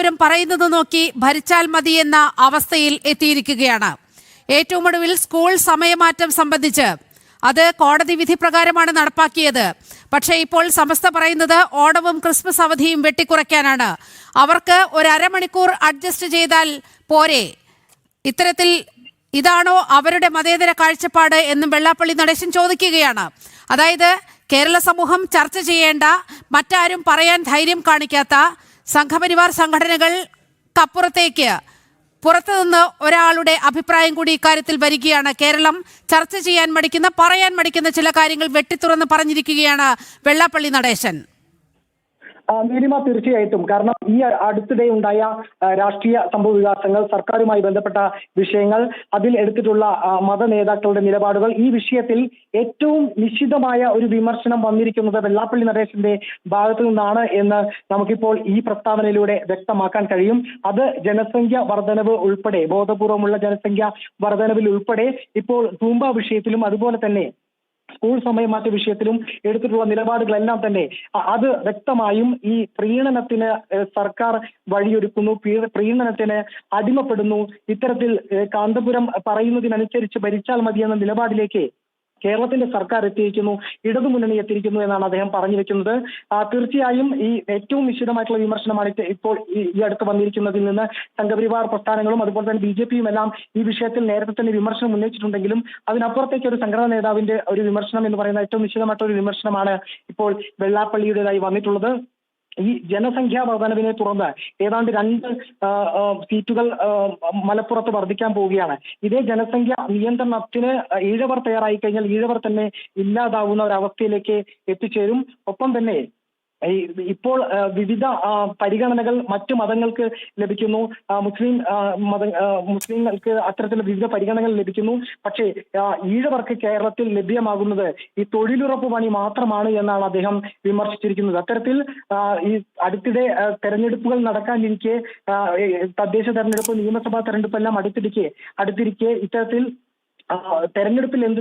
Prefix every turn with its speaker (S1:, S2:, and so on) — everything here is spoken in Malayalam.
S1: കാന്തപുരം പറയുന്നത് നോക്കി ഭരിച്ചാൽ മതി എന്ന അവസ്ഥയിൽ എത്തിയിരിക്കുകയാണ്. ഏറ്റവും ഒടുവിൽ സ്കൂൾ സമയമാറ്റം സംബന്ധിച്ച് അത് കോടതി വിധി പ്രകാരമാണ് നടപ്പാക്കിയത്. പക്ഷേ ഇപ്പോൾ സമസ്ത പറയുന്നത് ഓണവും ക്രിസ്മസ് അവധിയും വെട്ടിക്കുറയ്ക്കാനാണ്. അവർക്ക് ഒരു അരമണിക്കൂർ അഡ്ജസ്റ്റ് ചെയ്താൽ പോരെ. ഇത്തരത്തിൽ ഇതാണോ അവരുടെ മതേതര കാഴ്ചപ്പാട് എന്നും വെള്ളാപ്പള്ളി നടേശൻ ചോദിക്കുകയാണ്. അതായത് കേരള സമൂഹം ചർച്ച ചെയ്യേണ്ട മറ്റാരും പറയാൻ ധൈര്യം കാണിക്കാത്ത സംഘപരിവാർ സംഘടനകൾ സംഘടനകൾക്കപ്പുറത്തേക്ക് പുറത്തുനിന്ന് ഒരാളുടെ അഭിപ്രായം കൂടി ഇക്കാര്യത്തിൽ വരികയാണ്. കേരളം ചർച്ച ചെയ്യാൻ മടിക്കുന്ന പറയാൻ മടിക്കുന്ന ചില കാര്യങ്ങൾ വെട്ടിത്തുറന്ന് പറഞ്ഞിരിക്കുകയാണ് വെള്ളാപ്പള്ളി നടേശൻ.
S2: നീലിമ തീർച്ചയായിട്ടും. കാരണം ഈ അടുത്തിടെ ഉണ്ടായ രാഷ്ട്രീയ സംഭവ വികാസങ്ങൾ സർക്കാരുമായി ബന്ധപ്പെട്ട വിഷയങ്ങൾ അതിൽ എടുത്തിട്ടുള്ള മത നേതാക്കളുടെ നിലപാടുകൾ ഈ വിഷയത്തിൽ ഏറ്റവും നിശ്ചിതമായ ഒരു വിമർശനം വന്നിരിക്കുന്നത് വെള്ളാപ്പള്ളി നടേശന്റെ ഭാഗത്തു നിന്നാണ് എന്ന് നമുക്കിപ്പോൾ ഈ പ്രസ്താവനയിലൂടെ വ്യക്തമാക്കാൻ കഴിയും. അത് ജനസംഖ്യ വർധനവ് ഉൾപ്പെടെ ബോധപൂർവമുള്ള ജനസംഖ്യ വർധനവിൽ ഉൾപ്പെടെ ഇപ്പോൾ തൂമ്പ വിഷയത്തിലും അതുപോലെ തന്നെ സ്കൂൾ സമയമാറ്റ വിഷയത്തിലും എടുത്തിട്ടുള്ള നിലപാടുകളെല്ലാം തന്നെ അത് വ്യക്തമായും ഈ പ്രീണനത്തിന് സർക്കാർ വഴിയൊരുക്കുന്നു പ്രീ- പ്രീണനത്തിന് അടിമപ്പെടുന്നു. ഇത്തരത്തിൽ കാന്തപുരം പറയുന്നതിനനുസരിച്ച് ഭരിച്ചാൽ മതിയെന്ന നിലപാടിലേക്ക് കേരളത്തിന്റെ സർക്കാർ എത്തിയിരിക്കുന്നു ഇടതുമുന്നണി എത്തിയിരിക്കുന്നു എന്നാണ് അദ്ദേഹം പറഞ്ഞു വെക്കുന്നത്. തീർച്ചയായും ഈ ഏറ്റവും നിശ്ചിതമായിട്ടുള്ള വിമർശനമാണ് ഇപ്പോൾ ഈ അടുത്ത് വന്നിരിക്കുന്നതിൽ നിന്ന് സംഘപരിവാർ പ്രസ്ഥാനങ്ങളും അതുപോലെ തന്നെ ബി ജെ പിയും എല്ലാം ഈ വിഷയത്തിൽ നേരത്തെ തന്നെ വിമർശനം ഉന്നയിച്ചിട്ടുണ്ടെങ്കിലും അതിനപ്പുറത്തേക്ക് ഒരു സംഘടനാ നേതാവിന്റെ ഒരു വിമർശനം എന്ന് പറയുന്ന ഏറ്റവും നിശ്ചിതമായിട്ടുള്ള ഒരു വിമർശനമാണ് ഇപ്പോൾ വെള്ളാപ്പള്ളിയുടേതായി വന്നിട്ടുള്ളത്. ഈ ജനസംഖ്യാ വർധനവിനെ തുടർന്ന് ഏതാണ്ട് രണ്ട് സീറ്റുകൾ മലപ്പുറത്ത് വർദ്ധിക്കാൻ പോവുകയാണ്. ഇതേ ജനസംഖ്യ നിയന്ത്രണത്തിന് ഈഴവർ തയ്യാറായി കഴിഞ്ഞാൽ ഈഴവർ തന്നെ ഇല്ലാതാവുന്ന ഒരവസ്ഥയിലേക്ക് എത്തിച്ചേരും. ഒപ്പം തന്നെ ഇപ്പോൾ വിവിധ പരിഗണനകൾ മറ്റു മതങ്ങൾക്ക് ലഭിക്കുന്നു. മുസ്ലിം മത മുസ്ലിങ്ങൾക്ക് അത്തരത്തിലുള്ള വിവിധ പരിഗണനകൾ ലഭിക്കുന്നു. പക്ഷേ ഈഴവർക്ക് കേരളത്തിൽ ലഭ്യമാകുന്നത് ഈ തൊഴിലുറപ്പ് പണി മാത്രമാണ് എന്നാണ് അദ്ദേഹം വിമർശിച്ചിരിക്കുന്നത്. അത്തരത്തിൽ ഈ അടുത്തിടെ തെരഞ്ഞെടുപ്പുകൾ നടക്കാനിരിക്കെ തദ്ദേശ തെരഞ്ഞെടുപ്പ് നിയമസഭാ തെരഞ്ഞെടുപ്പ് എല്ലാം അടുത്തിരിക്കെ അടുത്തിരിക്കെ ഇത്തരത്തിൽ തെരഞ്ഞെടുപ്പിൽ എന്ത്